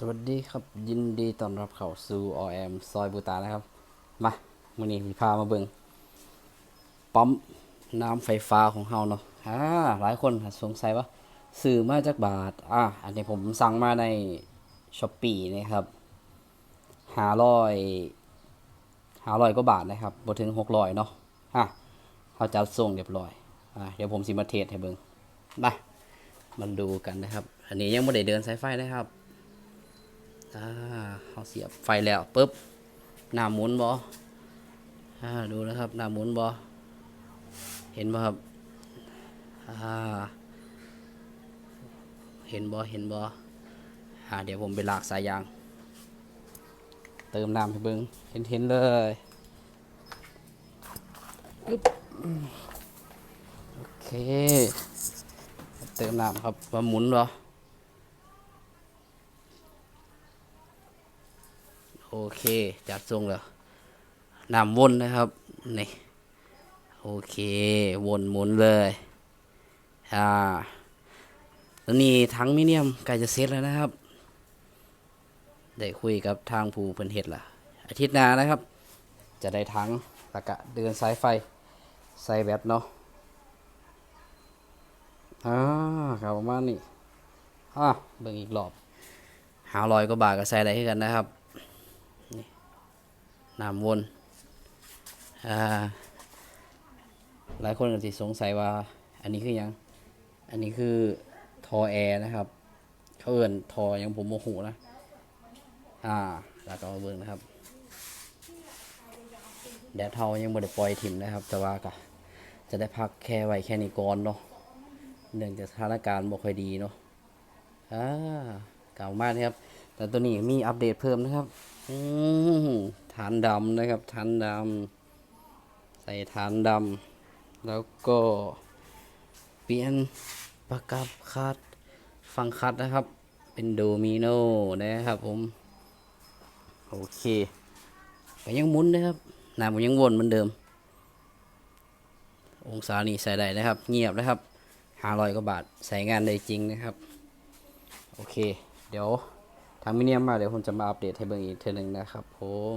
สวัสดีครับยินดีต้อนรับเข้าสู่ออมซอยบูตานะครับ มามื่อนี้มีพามาเบิงปั๊มน้ำไฟฟ้าของเฮาเนาะอ่าหลายคนอาจสงสัยว่าซื้อมาจากบาท อ่าอันนี้ผมสั่งมาในช้อปปี้นะครับห้าร้อยห้าร้อยกว่าบาทนะครับบถึงหกร้อยเนาะอะเขาจัดส่งเรียบร้อยอ่าเดี๋ยวผมสิมาเทสให้เบิงมามาดูกันนะครับ อันนี้ยังไม่ได้เดินสายไฟนะครับ อ่าเขาเสียบไฟแล้วปุ๊บหน้าหมุนบออ่าดูนะครับหน้าหมุนบอเห็นบ่ครับอ่าเห็นบอเห็นบออ่าเดี๋ยวผมไปลากสายยาง เติมน้ำให้เบิ้งเห็นเห็นเลยปึ๊บโอเค เติมน้ำครับว่าหมุนบอ โอ เค จัดทรงแล้วนำวนนะครับ นี่ โอเค วนหมุนเลย อ่าแล้วนี่ทั้งมิเนียมใกล้จะเสร็จแล้วนะครับ ได้คุยกับทางผู้เพิ่นเฮ็ดละอาทิตย์หน้านะครับ จะได้ทั้งแล้วก็เดินสายไฟ ใส่แบตเนาะอ่าครับประมาณนี้อะเบิ่งอีกรอบหาลอยกว่าบาทก็ใส่อะได้คือกันนะครับ น้ำวนอ่าหลายคนก็สิสงสัยว่า อันนี้คือยัง อันนี้คือทอแอร์นะครับ เขาเอื่นทอยังผมโมโหนะ อ่าแล้วก็มาเบิ่งนะครับ แดดเทายังบ่ได้ปล่อยถิ่มนะครับ แต่ว่าก็จะได้พักแค่ไว้แค่นี้ก่อนเนาะ เนื่องจากสถานการณ์บ่ค่อยดีเนาะ อ่าเก่ามากนะครับ แต่ตัวนี้มีอัปเดตเพิ่มนะครับ อืม ฐานดำนะครับฐานดำใส่ฐานดำแล้วก็เปลี่ยนประกับคัดฟังคัดนะครับ เป็นโดมิโนนะครับผม โอเคก็ยังหมุนนะครับหน้ามันยังวนเหมือนเดิม องศานี่ใส่ได้นะครับ เงียบนะครับห้าร้อยกว่าบาทใส่งานได้จริงนะครับ โอเค เดี๋ยวทางมิเนียมมาเดี๋ยวผมจะมาอัปเดตให้เบิ่งอีกเทอหนึงนะครับผม